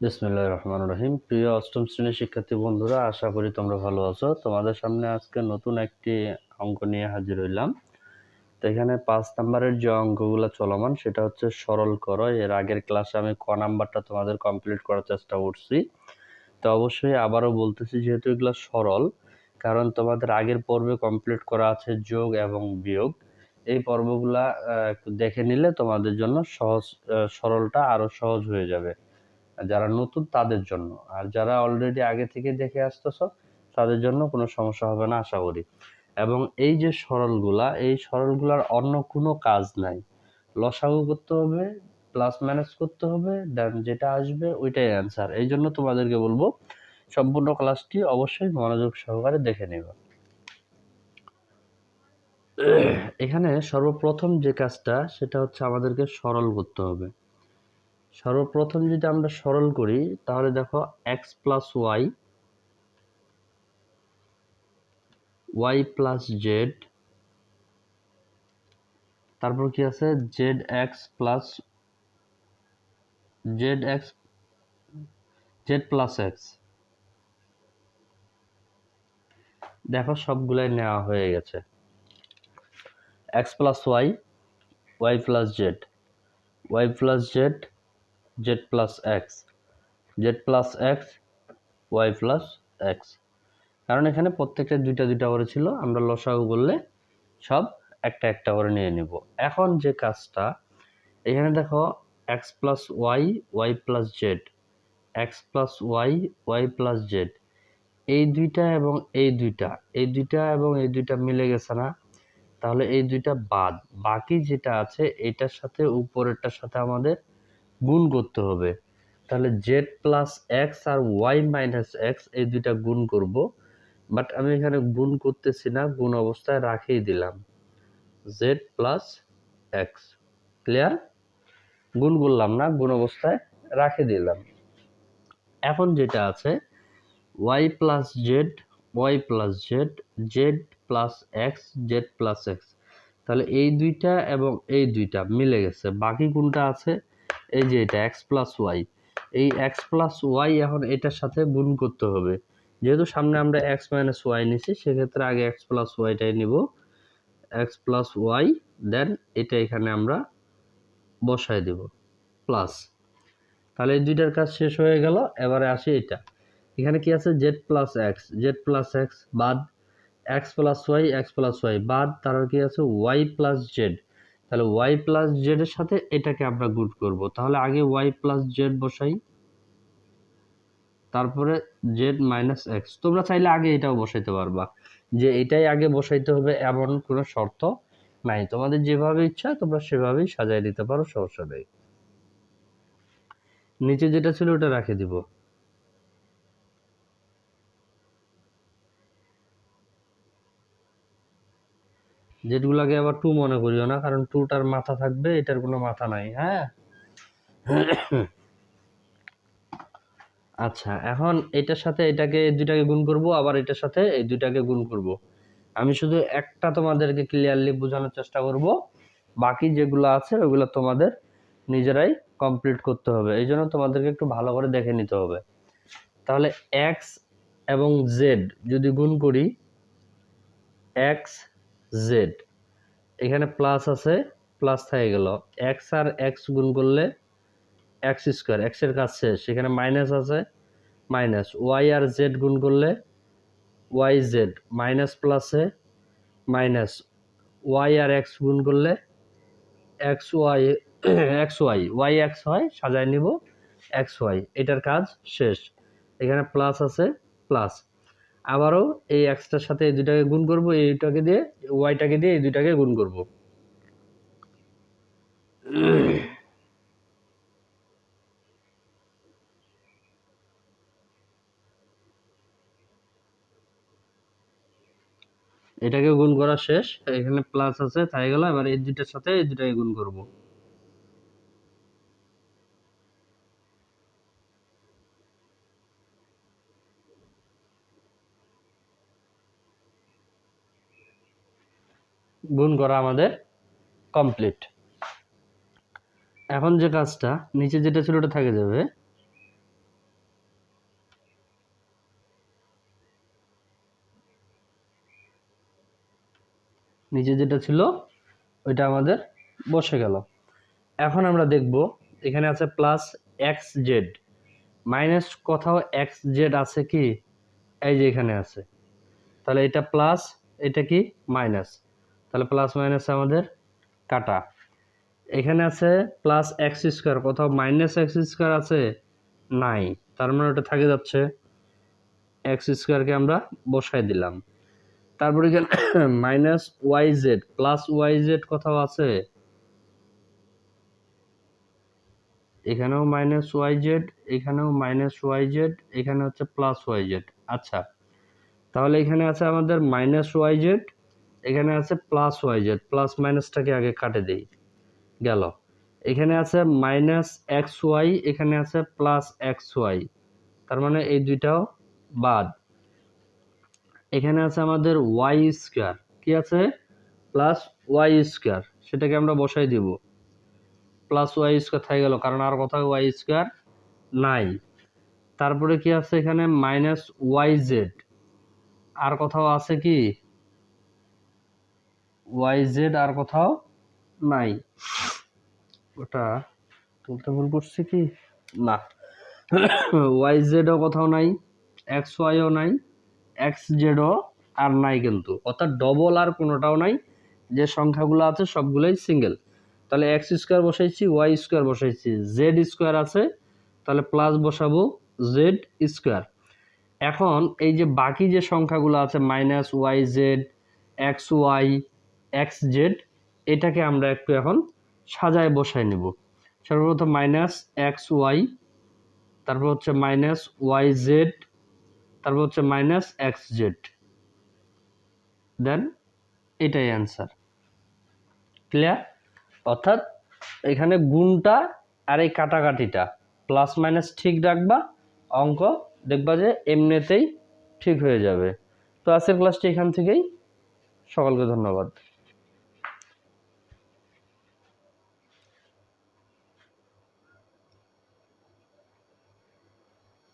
বিসমিল্লাহ রহমান রহিম প্রিয় অষ্টম শ্রেণির শিক্ষার্থী বন্ধুরা, আশা করি তোমরা ভালো আছো। তোমাদের সামনে আজকে নতুন একটি অঙ্ক নিয়ে হাজির হইলাম। তো এখানে পাঁচ নাম্বারের যে অঙ্কগুলো চলমান, সেটা হচ্ছে সরল করো। এর আগের ক্লাসে আমি ক নাম্বারটা তোমাদের কমপ্লিট করার চেষ্টা করছি। তো অবশ্যই আবারও বলতেছি, যেহেতু এগুলো সরল, কারণ তোমাদের আগের পর্বে কমপ্লিট করা আছে যোগ এবং বিয়োগ। এই পর্বগুলা দেখে নিলে তোমাদের জন্য সহজ সরলটা আরও সহজ হয়ে যাবে। যারা নতুন তাদের জন্য। আর যারা অলরেডি আগে থেকে দেখে আসতেছ, তাদের জন্য কোনো সমস্যা হবে না, আশা করি। এবং এই যে সরলগুলা, এই সরলগুলার অন্য কোনো কাজ নাই। লসাগু করতে হবে প্লাস মাইনাস করতে হবে দেন যেটা আসবে ওইটাই অ্যান্সার এই জন্য তোমাদেরকে বলব, সম্পূর্ণ ক্লাসটি অবশ্যই মনোযোগ সহকারে দেখে নেবে। এখানে সর্বপ্রথম যে কাজটা, সেটা হচ্ছে আমাদেরকে সরল করতে হবে। সর্বপ্রথম যদি আমরা সরল করি, তাহলে দেখো x plus y y plus z তারপর কি আছে? Z x plus z x z plus x দেখো সবগুলাই নেওয়া হয়ে গেছে। X plus y y plus z y plus z z plus x. Z plus x, y plus x. কারণ এখানে প্রত্যেকটা দুইটা দুইটা করে ছিল, আমরা লসাগু করলে সব একটা একটা করে নিয়ে নিব। এখন যে কাজটা, এখানে দেখো x plus y y plus z. X plus y y plus z. এই দুইটা এবং এই দুইটা এই দুইটা এবং এই দুইটা মিলে গেছে না? তাহলে এই দুইটা বাদ। বাকি যেটা আছে, এটার সাথে উপরেরটার সাথে আমাদের গুণ করতে হবে। তাহলে জেড প্লাস এক্স আর ওয়াই মাইনাস এক্স এই দুইটা গুণ করব। বাট আমি এখানে গুণ করতেছি না, গুণ অবস্থায় রাখিয়ে দিলাম। জেড প্লাস এক্স ক্লিয়ার গুণ করলাম না, গুণ অবস্থায় রাখে দিলাম। এখন যেটা আছে y plus z y plus z z plus x z plus x তাহলে এই দুইটা এবং এই দুইটা মিলে গেছে। বাকি কোনটা আছে? এই যে এটা এক্স প্লাস ওয়াই এই এক্স প্লাস ওয়াই এখন এটার সাথে গুণ করতে হবে। যেহেতু সামনে আমরা এক্স মাইনাস ওয়াই নিছি, সেক্ষেত্রে আগে এক্স প্লাস ওয়াইটাই নিব। এক্স প্লাস ওয়াই দেন এটা এখানে আমরা বসায় দেব প্লাস তাহলে এই দুইটার কাজ শেষ হয়ে গেল, এবারে আসি এটা। এখানে কি আছে? Z plus x z plus x বাদ x plus y x plus y বাদ, তারপর কি আছে? ওয়াই প্লাস জেড তাহলে ওয়াই প্লাস জেড এর সাথে এটাকে আমরা গুড করব। তাহলে আগে ওয়াই প্লাস জেড বসাই, তারপরে জেড মাইনাস এক্স তোমরা চাইলে আগে এটাও বসাইতে পারবা যে এটাই আগে বসাইতে হবে এমন কোনো শর্ত নাই। তোমাদের যেভাবে ইচ্ছা তোমরা সেভাবেই সাজাই দিতে পারো, সমস্যা নেই। নিচে যেটা ছিল ওটা রাখে দিব। যেগুলাকে আবার টু মনে করিও না, কারণ টুটার মাথা থাকবে, এটার কোনো মাথা নাই হ্যাঁ? আচ্ছা এখন এটার সাথে এটাকে দুইটাকে গুণ করব, আবার এটার সাথে এই দুইটাকে গুণ করব। আমি শুধু একটা তোমাদেরকে ক্লিয়ারলি বোঝানোর চেষ্টা করব। বাকি যেগুলো আছে ওগুলো তোমাদের নিজেরাই কমপ্লিট করতে হবে। এই জন্য তোমাদেরকে একটু ভালো করে দেখে নিতে হবে। তাহলে এক্স এবং জেড যদি গুণ করি এক্স জেড এখানে প্লাস আছে প্লাস থেকে গেল। এক্স আর এক্স গুণ করলে এক্স স্কোয়ার এক্সের কাজ শেষ। সেখানে মাইনাস আছে মাইনাস ওয়াই আর জেড গুণ করলে ওয়াই জেড মাইনাস প্লাসে মাইনাস ওয়াই আর এক্স গুণ করলে x y x y y x হয় সাজায় নিব এক্স ওয়াই এটার কাজ শেষ। এখানে প্লাস আছে প্লাস আবারও এই এক্সটার সাথে এই দুটাকে গুণ করব এইটাকে দিয়ে, ওয়াইটাকে দিয়ে এই দুটাকে গুণ করব। এটাকে গুণ করা শেষ, এখানে প্লাস আছে, তাই গেল, এবার এই দুটার সাথে এই দুটাকে গুণ করব। গুণ করা আমাদের কমপ্লিট এখন যে কাজটা, নিচে যেটা ছিল ওটা থেকে যাবে। নিচে যেটা ছিল, ওইটা আমাদের বসে গেল। এখন আমরা দেখব, এখানে আছে প্লাস এক্স জেড মাইনাস কোথাও এক্স জেড আছে কি? এই যে এখানে আছে। তাহলে এটা প্লাস এটা কি? মাইনাস তাহলে প্লাস মাইনাস আমাদের কাটা। এখানে আছে প্লাস এক্স স্কোয়ার কোথাও মাইনাস এক্স স্কোয়ার আছে নাই, তার মানে ওটা থাকে যাচ্ছে এক্স স্কোয়ারকে আমরা বসাই দিলাম। তারপরে এখানে minus y z plus y z কোথাও আছে? এখানেও মাইনাস ওয়াই জেড এখানেও মাইনাস ওয়াই জেড এখানে হচ্ছে প্লাস ওয়াই জেড আচ্ছা তাহলে এখানে আছে আমাদের মাইনাস ওয়াই জেড এখানে আছে প্লাস ওয়াই জেড প্লাস মাইনাসটাকে আগে কাটে দেই, গেল। এখানে আছে মাইনাস এক্স ওয়াই এখানে আছে প্লাস এক্স ওয়াই তার মানে এই দুইটাও বাদ। এখানে আছে আমাদের ওয়াই স্কোয়ার কি আছে? প্লাস ওয়াই স্কোয়ার সেটাকে আমরা বসাই দিব। প্লাস ওয়াই স্কোয়ার থেকে গেল, কারণ আর কোথাও ওয়াই স্কোয়ার নাই। তারপরে কি আছে এখানে? মাইনাস ওয়াই জেড আর কোথাও আছে কি? ওয়াই জেড আর কোথাও নাই। ওটা তুলতে ভুল করছি কি? না। ওয়াই জেডও কোথাও নাই এক্স ওয়াইও নাই এক্স জেডও আর নাই কিন্তু। অর্থাৎ ডবল আর কোনোটাও নাই। যে সংখ্যাগুলো আছে সবগুলোই সিঙ্গেল তাহলে এক্স স্কোয়ার বসাইছি ওয়াই স্কোয়ার বসাইছি। জেড স্কোয়ার আছে তাহলে প্লাস বসাবো জেড স্কোয়ার এখন এই যে বাকি যে সংখ্যাগুলো আছে minus y z x y x z এটাকে আমরা একটু এখন সাজায় বসাই নেব। সর্বপ্রথম মাইনাস এক্স ওয়াই তারপর হচ্ছে মাইনাস ওয়াই জেড তারপর হচ্ছে মাইনাস এক্স জেড দেন এটাই অ্যান্সার ক্লিয়ার অর্থাৎ এখানে গুণটা আর এই কাটাকাটিটা প্লাস মাইনাস ঠিক রাখবা, অঙ্ক দেখবা যে এমনিতেই ঠিক হয়ে যাবে। তো আজকের ক্লাসটি এখান থেকেই। সকলকে ধন্যবাদ।